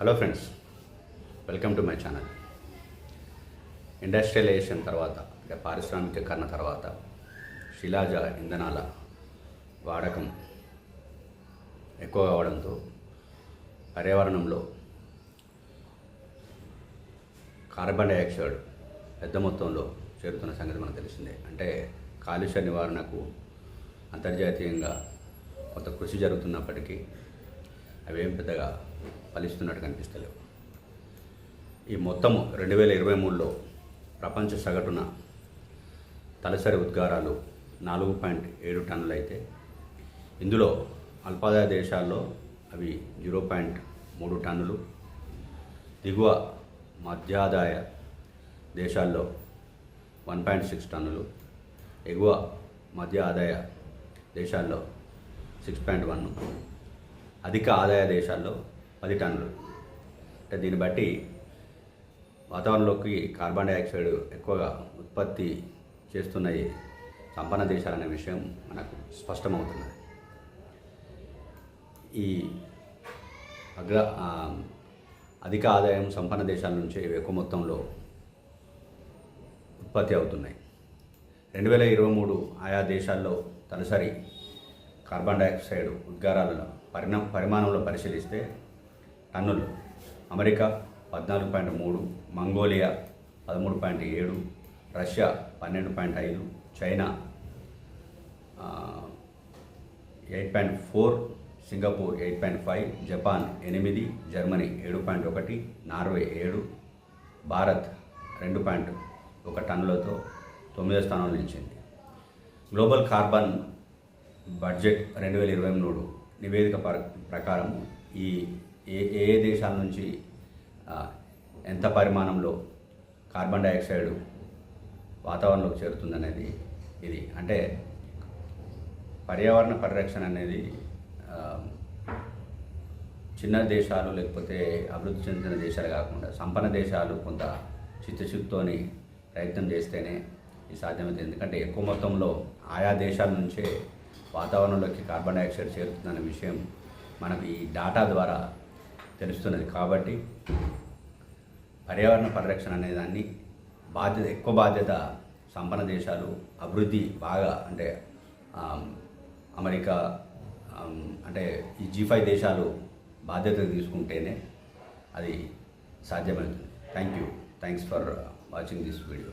Hello friends welcome to my channel industrialisation తర్వాత అంటే పారిశ్రామికీకరణ తర్వాత శిలాజ ఇంధనాల వాడకం ఎక్కువ కావడంతో పర్యావరణంలో కార్బన్ డైఆక్సైడ్ పెద్ద మొత్తంలో చేరుతున్న సంగతి మనకు తెలిసిందే. అంటే కాలుష్య నివారణకు అంతర్జాతీయంగా కొంత కృషి జరుగుతున్నప్పటికీ అవేం పెద్దగా ఫలిస్తున్నట్టు కనిపిస్తలేవు. ఈ మొత్తము రెండు వేల ఇరవై మూడులో ప్రపంచ సగటున తలసరి ఉద్గారాలు నాలుగు పాయింట్ ఏడు టన్నులు అయితే ఇందులో అల్పాదాయ దేశాల్లో అవి జీరో పాయింట్ మూడు టన్నులు దిగువ మధ్యాదాయ దేశాల్లో వన్ పాయింట్ సిక్స్ టన్నులు ఎగువ మధ్య ఆదాయ దేశాల్లో సిక్స్ పాయింట్ వన్ అధిక ఆదాయ దేశాల్లో పది టన్నులు. అంటే దీన్ని బట్టి వాతావరణంలోకి కార్బన్ డైఆక్సైడ్ ఎక్కువగా ఉత్పత్తి చేస్తున్నాయి సంపన్న దేశాలనే విషయం మనకు స్పష్టమవుతున్నది. ఈ అగ్ర అధిక ఆదాయం సంపన్న దేశాల నుంచి ఎక్కువ మొత్తంలో ఉత్పత్తి అవుతున్నాయి. రెండు వేల ఇరవై మూడు ఆయా దేశాల్లో తలసరి కార్బన్ డైఆక్సైడ్ ఉద్గారాలను పరిణా పరిమాణంలో పరిశీలిస్తే టన్నులు అమెరికా పద్నాలుగు పాయింట్ మూడు మంగోలియా పదమూడు పాయింట్ ఏడు రష్యా పన్నెండు పాయింట్ ఐదు China eight point four Singapore eight point five Japan ఎనిమిది జర్మనీ ఏడు పాయింట్ ఒకటి నార్వే ఏడు భారత్ రెండు పాయింట్ ఒక టన్నులతో తొమ్మిదో స్థానంలో నిలిచింది. గ్లోబల్ కార్బన్ బడ్జెట్ రెండు వేల ఇరవై మూడు నివేదిక ప్ర- ప్రకారం ఈ ఏ ఏ ఏ దేశాల నుంచి ఎంత పరిమాణంలో కార్బన్ డైఆక్సైడ్ వాతావరణంలోకి చేరుతుందనేది ఇది. అంటే పర్యావరణ పరిరక్షణ అనేది చిన్న దేశాలు లేకపోతే అభివృద్ధి చెందిన దేశాలు కాకుండా సంపన్న దేశాలు కొంత చిత్తశుద్ధితోని ప్రయత్నం చేస్తేనే ఇది సాధ్యమవుతుంది. ఎందుకంటే ఎక్కువ మొత్తంలో ఆయా దేశాల నుంచే వాతావరణంలోకి కార్బన్ డైఆక్సైడ్ చేరుతుందనే విషయం మనకు ఈ డాటా ద్వారా తెలుస్తున్నది. కాబట్టి పర్యావరణ పరిరక్షణ అనే దాన్ని బాధ్యత ఎక్కువ బాధ్యత సంపన్న దేశాలు అభివృద్ధి బాగా అంటే అమెరికా అంటే ఈ జీ ఫైవ్ దేశాలు బాధ్యత తీసుకుంటేనే అది సాధ్యమవుతుంది. Thank you. Thanks for watching this video.